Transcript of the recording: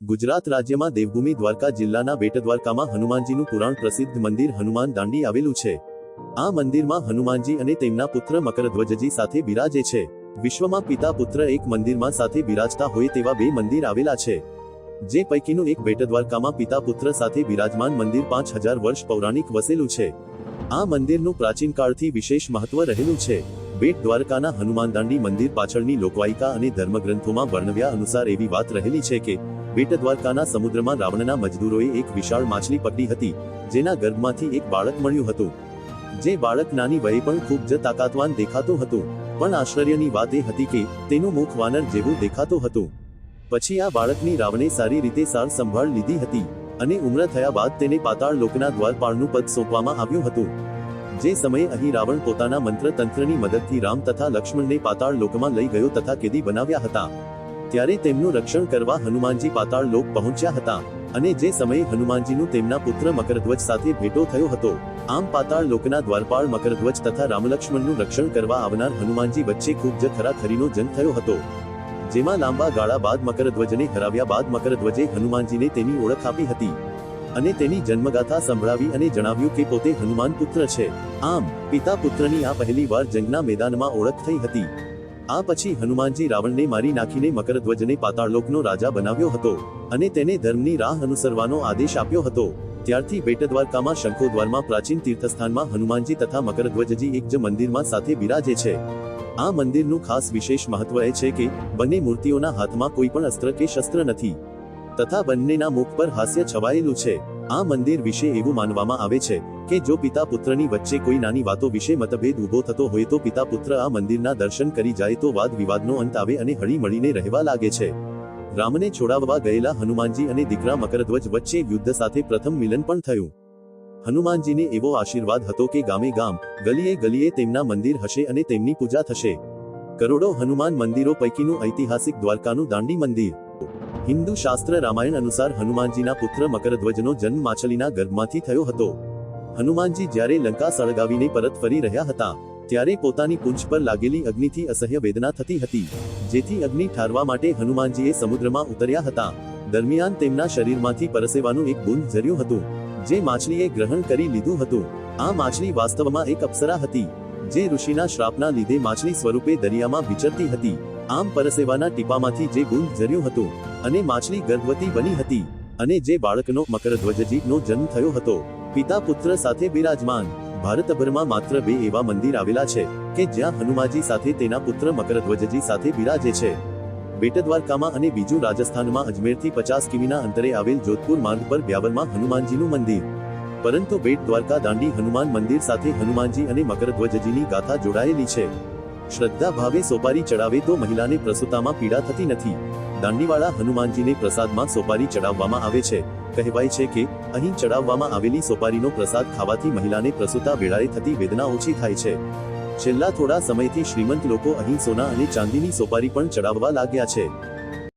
ગુજરાત રાજ્યમાં દેવભૂમિ દ્વારકા જિલ્લાના બેટ દ્વારકામાં હનુમાનજીનું પુરાણ પ્રસિદ્ધ મંદિર હનુમાન દાંડી આવેલું છે. આ મંદિરમાં હનુમાનજી અને તેમના પુત્ર મકરધ્વજજી સાથે બિરાજે છે. વિશ્વમાં પિતા પુત્ર એક મંદિરમાં સાથે બિરાજતા હોય તેવા બે મંદિર આવેલા છે. જે પૈકીનું એક બેટ દ્વારકામાં પિતા પુત્ર સાથે બિરાજમાન મંદિર પાંચ હજાર વર્ષ પૌરાણિક વસેલું છે. આ મંદિરનું પ્રાચીન કાળથી વિશેષ મહત્વ રહેલું છે. બેટ દ્વારકાના હનુમાન દાંડી મંદિર પાછળની લોકવાયિકા અને ધર્મગ્રંથોમાં વર્ણવ્યા અનુસાર એવી વાત રહેલી છે કે બેટ દ્વારકાના સમુદ્રમાં રાવણના મજદૂરોએ એક વિશાળ માછલી પકડી હતી, જેના ગર્ભમાંથી એક બાળક મળ્યું હતું. જે બાળક નાની વયે પણ ખૂબ જ તાકાતવાન દેખાતો હતો, પણ આશ્ચર્યની વાત એ હતી કે તેનું મુખ વાનર જેવું દેખાતું હતું. પછી આ બાળકની રાવણે સારી રીતે સાર સંભાળ લીધી હતી અને ઉમ્ર થયા બાદ તેને પાતાળ લોકના દ્વારપાળનું પદ સોંપવામાં આવ્યું હતું. જે સમયે અહીં રાવણ પોતાના મંત્ર તંત્રની મદદથી રામ તથા લક્ષ્મણને પાતાળ લોકમાં લઈ ગયો તથા કેદી બનાવ્યા હતા. ત્યારે તેમનું રક્ષણ કરવા હનુમાનજી પાતાળ લોક પહોંચ્યા હતા અને જે સમયે હનુમાનજીનું તેમના પુત્ર મકરધ્વજ સાથે ભેટો થયો હતો, આમ પાતાળ લોકના દ્વારપાળ મકરધ્વજ તથા રામલક્ષ્મણનું રક્ષણ કરવા આવનાર હનુમાનજી વચ્ચે ખૂબ જ ખરાખરીનો જંગ થયો હતો. જેમાં લાંબા ગાળા બાદ મકરધ્વજને હરાવ્યા બાદ મકરધ્વજે હનુમાનજીને તેની ઓળખ આપી હતી અને તેની જન્મગાથા સંભળાવી અને જણાવ્યું કે પોતે હનુમાન પુત્ર છે. આમ, પિતા પુત્રની આ પહેલી વાર જંગના મેદાનમાં ઓળખ થઈ હતી. આ પછી હનુમાનજી રાવણને મારી નાખીને મકરધ્વજને પાતાળલોકનો રાજા બનાવ્યો હતો અને તેને ધર્મની રાહ અનુસરવાનો આદેશ આપ્યો હતો. ત્યારથી બેટદ્વારકામાં શંખોદ્વારમાં પ્રાચીન તીર્થસ્થાનમાં હનુમાનજી તથા મકરધ્વજજી એક જ મંદિરમાં સાથે બિરાજે છે. આ મંદિરનું ખાસ વિશેષ મહત્વ એ છે કે, બંને મૂર્તિઓના હાથમાં કોઈ પણ અસ્ત્ર કે શસ્ત્ર નથી. તથા બંનેના મુખ પર હાસ્ય છવાયેલું છે. આ મંદિર વિશે એવું માનવામાં આવે છે કે જો પિતા પુત્રની વચ્ચે કોઈ નાની વાતો વિશે મતભેદ ઊભો થતો હોય તો પિતા પુત્ર આ મંદિરના દર્શન કરી જાય તો વાદ વિવાદનો અંત આવે અને હળી મળીને રહેવા લાગે છે. રામને છોડાવવા ગયેલા હનુમાનજી અને દીકરા મકરધ્વજ વચ્ચે યુદ્ધ સાથે પ્રથમ મિલન પણ થયું. હનુમાનજીને એવો આશીર્વાદ હતો કે ગામે ગામ, ગલીએ ગલીએ તેમના મંદિર હશે અને તેમની પૂજા થશે. કરોડો હનુમાન મંદિરો પૈકીનું ઐતિહાસિક દ્વારકાનું દાંડી મંદિર. હિન્દુ શાસ્ત્ર રામાયણ અનુસાર હનુમાનજીના પુત્ર મકરધ્વજનો જન્મ માછલીના ગર્ભમાંથી થયો હતો. હનુમાનજી જ્યારે લંકા સળગાવીને પરત ફરી રહ્યા હતા, ત્યારે પોતાની પૂંછ પર લાગેલી અગ્નિથી અસહ્ય વેદના થતી હતી, જેથી અગ્નિ ઠારવા માટે હનુમાનજીએ સમુદ્રમાં ઉતર્યા હતા. દરમિયાન તેમના શરીરમાંથી પરસેવાનું એક બુંદ ઝર્યું હતું, જે માછલીએ ગ્રહણ કરી લીધું હતું. આ માછલી વાસ્તવમાં એક અપ્સરા હતી, જે ઋષિના શ્રાપના લીધે માછલી સ્વરૂપે દરિયામાં વિચરતી હતી. આમ પરસેવાના ટીપામાંથી જે ગુંદ ઝર્યું હતું, અને માછલી ગર્ભવતી બની હતી, અને જે બાળકનો મકરધ્વજજીનો જન્મ થયો હતો. પિતા પુત્ર સાથે બિરાજમાન. ભારતભરમાં માત્ર બે એવા મંદિર આવેલા છે કે જ્યાં હનુમાનજી સાથે તેના પુત્ર મકરધ્વજજી સાથે બિરાજે છે. બેટ દ્વારકામાં અને બીજું રાજસ્થાનમાં અજમેરથી પચાસ કિમીના અંતરે આવેલ જોધપુર માર્ગ પર બ્યાવરમાં હનુમાનજીનું મંદિર. પરંતુ બેટ દ્વારકા દાંડી હનુમાન મંદિર સાથે હનુમાનજી અને મકરધ્વજજીની ગાથા જોડાયેલી છે. શ્રદ્ધા ભાવે સોપારી ચડાવે તો મહિલાને પ્રસૂતામાં પીડા થતી નથી. દાંડીવાળા હનુમાનજીને પ્રસાદમાં સોપારી ચડાવવામાં આવે છે. કહેવાય છે કે, અહીં ચડાવવામાં આવેલી સોપારીનો પ્રસાદ ખાવાથી મહિલાને પ્રસૂતા વેળાએ થતી વેદના ઓછી થાય છે. છેલ્લા થોડા સમયથી શ્રીમંત લોકો અહીં સોના અને ચાંદીની સોપારી પણ ચડાવવા લાગ્યા છે.